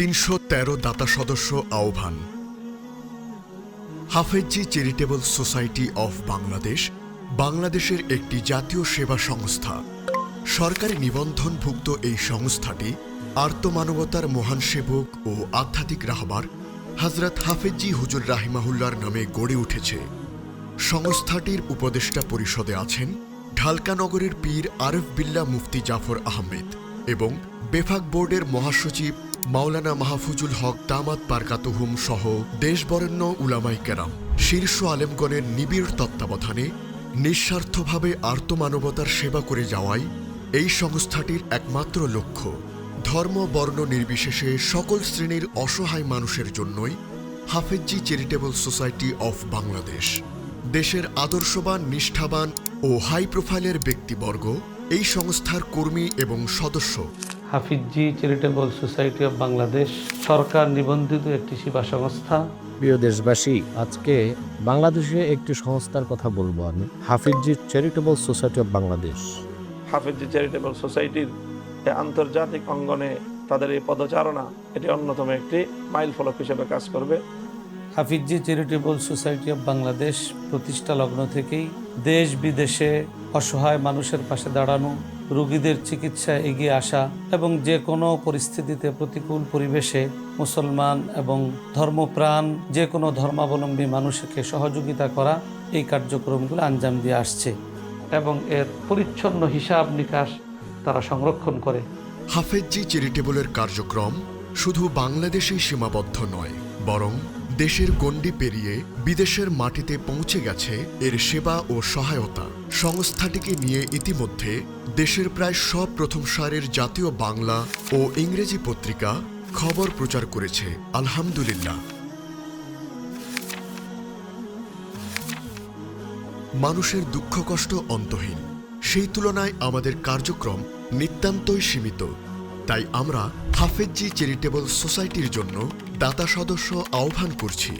তিনশো তেরো দাতা সদস্য আহ্বান। Hafezi charitable society of Bangladesh বাংলাদেশের একটি জাতীয় সেবা সংস্থা। সরকারি নিবন্ধনভুক্ত এই সংস্থাটি আর্তমানবতার মহান সেবক ও আধ্যাত্মিক রাহবার হজরত হাফেজি হুজুর রাহিমাহুল্লার নামে গড়ে উঠেছে। সংস্থাটির উপদেষ্টা পরিষদে আছেন ঢালকা নগরের পীর আরফ বিল্লা মুফতি জাফর আহমেদ এবং বেফাক বোর্ডের মহাসচিব মাওলানা মাহফুজুল হক দামাত পারকাতুহুম সহ দেশবরেণ্য উলামাই কেরাম, শীর্ষ আলেমগণের নিবিড় তত্ত্বাবধানে নিঃস্বার্থভাবে আর্তমানবতার সেবা করে যাওয়াই এই সংস্থাটির একমাত্র লক্ষ্য। ধর্ম, বর্ণ নির্বিশেষে সকল শ্রেণির অসহায় মানুষের জন্যই Hafezi charitable society of Bangladesh. দেশের আদর্শবান, নিষ্ঠাবান ও হাই প্রোফাইলের ব্যক্তিবর্গ এই সংস্থার কর্মী এবং সদস্য Hafizi charitable society of Bangladesh সরকার নিবন্ধিত একটি সেবা সংস্থা। প্রিয় দেশবাসী আজকে বাংলাদেশে একটি সংস্থার কথা বলব আমি Hafizi charitable society of Bangladesh Hafizi charitable সোসাইটির আন্তর্জাতিক অঙ্গনে তাদের এই পদচারণা এটি অন্যতম একটি মাইল ফলক হিসেবে কাজ করবে। Hafizi charitable society of Bangladesh প্রতিষ্ঠা লগ্ন থেকেই দেশ বিদেশে অসহায় মানুষের পাশে দাঁড়ানো রোগীদের চিকিৎসায় এগিয়ে আসা এবং যে কোনো পরিস্থিতিতে প্রতিকূল পরিবেশে মুসলমান এবং ধর্মপ্রাণ, যে কোনো ধর্মাবলম্বী মানুষকে সহযোগিতা করা এই কার্যক্রমগুলো আঞ্জাম দিয়ে আসছে এবং এর পরিচ্ছন্ন হিসাব নিকাশ তারা সংরক্ষণ করে। হাফেজি চ্যারিটেবলের কার্যক্রম শুধু বাংলাদেশেই সীমাবদ্ধ নয় বরং দেশের গণ্ডি পেরিয়ে বিদেশের মাটিতে পৌঁছে গেছে এর সেবা ও সহায়তা। সংস্থাটিকে নিয়ে ইতিমধ্যে দেশের প্রায় সব প্রথম সারের জাতীয় বাংলা ও ইংরেজি পত্রিকা খবর প্রচার করেছে, আলহামদুলিল্লাহ। মানুষের দুঃখ কষ্ট অন্তহীন। সেই তুলনায় আমাদের কার্যক্রম নিতান্তই সীমিত। তাই আমরা হাফেজি চ্যারিটেবল সোসাইটির জন্য দাতা সদস্য আহ্বান করছি।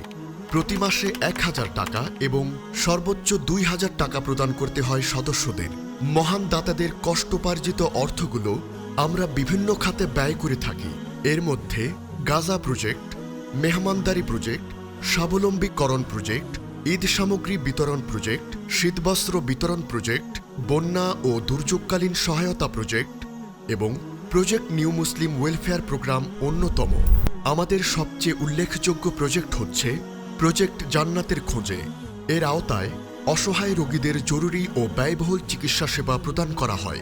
প্রতি মাসে এক হাজার টাকা এবং সর্বোচ্চ দুই হাজার টাকা প্রদান করতে হয় সদস্যদের। মহান দাতাদের কষ্টপার্জিত অর্থগুলো আমরা বিভিন্ন খাতে ব্যয় করে থাকি। এর মধ্যে গাজা প্রজেক্ট, মেহমানদারি প্রজেক্ট, স্বাবলম্বীকরণ প্রজেক্ট, ঈদ সামগ্রী বিতরণ প্রজেক্ট, শীতবস্ত্র বিতরণ প্রজেক্ট, বন্যা ও দুর্যোগকালীন সহায়তা প্রজেক্ট এবং project new Muslim welfare programme অন্যতম। আমাদের সবচেয়ে উল্লেখযোগ্য প্রজেক্ট হচ্ছে প্রজেক্ট জান্নাতের খোঁজে এর আওতায় অসহায় রোগীদের জরুরি ও ব্যয়বহুল চিকিৎসা সেবা প্রদান করা হয়।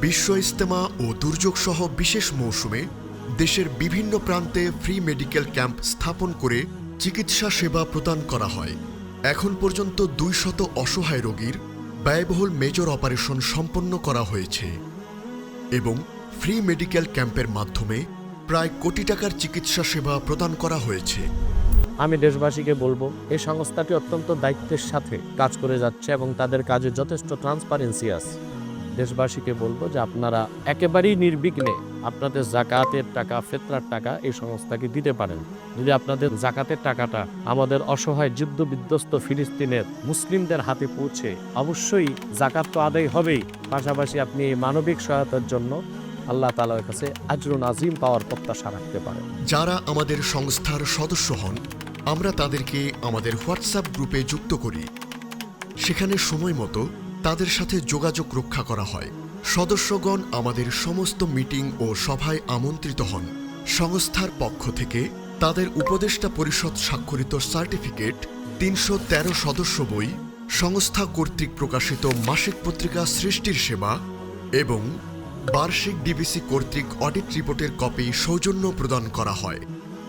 বিশ্ব ইস্তেমা ও দুর্যোগ সহ বিশেষ মৌসুমে দেশের বিভিন্ন প্রান্তে ফ্রি মেডিকেল ক্যাম্প স্থাপন করে চিকিৎসা সেবা প্রদান করা হয়। এখন পর্যন্ত দুই শত অসহায় রোগীর ব্যয়বহুল মেজর অপারেশন সম্পন্ন করা হয়েছে। এবং ফ্রি মেডিকেল ক্যাম্পের মাধ্যমে প্রায় কোটি টাকার চিকিৎসা সেবা প্রদান করা হয়েছে। আমি দেশবাসীকে বলব, এই সংস্থাটি অত্যন্ত দায়িত্বের সাথে কাজ করে যাচ্ছে এবং তাদের কাজে যথেষ্ট ট্রান্সপারেন্সি আছে। দেশবাসীকে বলব যে আপনারা একেবারেই নির্বিঘ্নে আপনাদের জাকাতের টাকা, ফেতরার টাকা এই সংস্থাকে দিতে পারেন। যদি আপনাদের জাকাতের টাকাটা আমাদের অসহায় যুদ্ধ বিধ্বস্ত ফিলিস্তিনের মুসলিমদের হাতে পৌঁছে, অবশ্যই জাকাত তো আদায় হবেই। পাশাপাশি আপনি এই মানবিক সহায়তার জন্য আল্লাহ তালার কাছে আজরুন আজিম পাওয়ার প্রত্যাশা রাখতে পারেন। যারা আমাদের সংস্থার সদস্য হন, আমরা তাদেরকে আমাদের হোয়াটসঅ্যাপ গ্রুপে যুক্ত করি। সেখানে সময় মতো তাদের সাথে যোগাযোগ রক্ষা করা হয়। সদস্যগণ আমাদের সমস্ত মিটিং ও সভায় আমন্ত্রিত হন। সংস্থার পক্ষ থেকে তাদের উপদেষ্টা পরিষদ স্বাক্ষরিত সার্টিফিকেট, তিনশো তেরো সদস্য বই, সংস্থা কর্তৃক প্রকাশিত মাসিক পত্রিকা সৃষ্টির সেবা এবং বার্ষিক ডিবিসি কর্তৃক অডিট রিপোর্টের কপি সৌজন্য প্রদান করা হয়।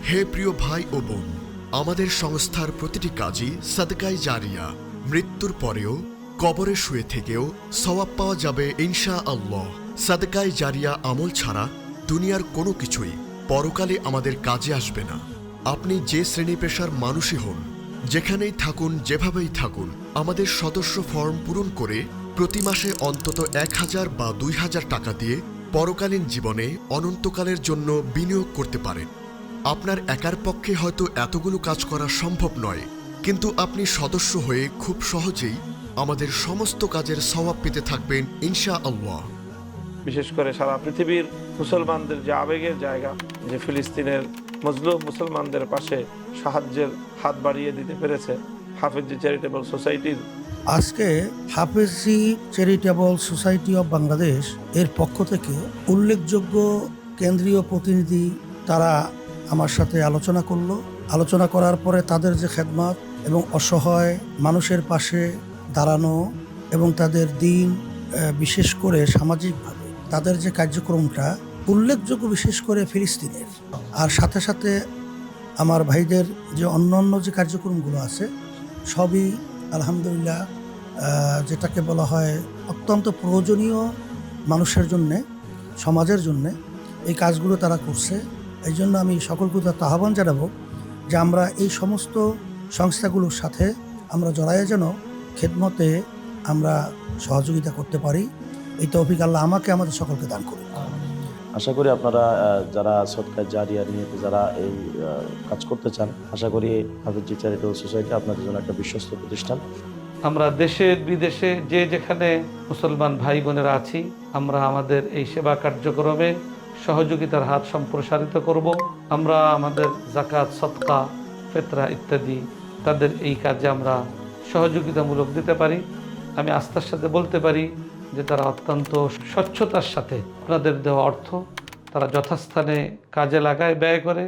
হে প্রিয় ভাই ও বোন, আমাদের সংস্থার প্রতিটি কাজই সাদকাই জারিয়া, মৃত্যুর পরেও, কবরে শুয়ে থেকেও সওয়াব পাওয়া যাবে ইনশা আল্লাহ সাদকাই জারিয়া আমল ছাড়া দুনিয়ার কোনো কিছুই পরকালে আমাদের কাজে আসবে না। আপনি যে শ্রেণি পেশার মানুষই হন, যেখানেই থাকুন, যেভাবেই থাকুন, আমাদের সদস্য ফর্ম পূরণ করে প্রতি মাসে অন্তত এক হাজার বা দুই হাজার টাকা দিয়ে পরকালীন জীবনে অনন্তকালের জন্য বিনিয়োগ করতে পারেন। আপনার একার পক্ষে হয়তো এতগুলো কাজ করা সম্ভব নয়, কিন্তু আপনি সদস্য হয়ে খুব সহজেই আমাদের সমস্ত কাজের সওয়াব পেতে থাকবেন ইনশা আল্লাহ বিশেষ করে সারা পৃথিবীর মুসলমানদের যে আবেগের জায়গা, যে ফিলিস্তিনের মজলুম মুসলমানদের পাশে সাহায্যের হাত বাড়িয়ে দিতে পেরেছে হাফিজি চ্যারিটেবল সোসাইটির আজকে Hafezi charitable society of Bangladesh এর পক্ষ থেকে উল্লেখযোগ্য কেন্দ্রীয় প্রতিনিধি তারা আমার সাথে আলোচনা করল। আলোচনা করার পরে তাদের যে খেদমাত এবং অসহায় মানুষের পাশে দাঁড়ানো এবং তাদের দিন বিশেষ করে সামাজিকভাবে তাদের যে কার্যক্রমটা উল্লেখযোগ্য বিশেষ করে ফিলিস্তিনের। আর সাথে সাথে আমার ভাইদের যে অন্যান্য যে কার্যক্রমগুলো আছে, সবই আলহামদুলিল্লাহ যেটাকে বলা হয় অত্যন্ত প্রয়োজনীয় মানুষের জন্যে, সমাজের জন্যে এই কাজগুলো তারা করছে। এই জন্য আমি সকলকে তার আহ্বান জানাব যে আমরা এই সমস্ত সংস্থাগুলোর সাথে আমরা জড়াইয়ে যেন খেদমতে আমরা সহযোগিতা করতে পারি। এই তৌফিক আল্লাহ আমাকে, আমাদের সকলকে দান করুন আশা করি আপনারা যারা সৎকার জারিয়া নিয়ে যারা এই কাজ করতে চান, আশা করি হাফিজি চ্যারিটেবল সোসাইটি আপনাদের জন্য একটা বিশ্বস্ত প্রতিষ্ঠান। আমরা দেশে, বিদেশে যে যেখানে মুসলমান ভাই বোনেরা আছি, আমরা আমাদের এই সেবা কার্যক্রমে সহযোগিতার হাত সম্প্রসারিত করব। আমরা আমাদের জাকাত সৎকা, ফেতরা ইত্যাদি তাদের এই কাজে আমরা সহযোগিতামূলক দিতে পারি। আমি আস্থার সাথে বলতে পারি যে তারা অত্যন্ত স্বচ্ছতার সাথে আপনাদের দেওয়া অর্থ তারা যথাস্থানে কাজে লাগায় ব্যয় করে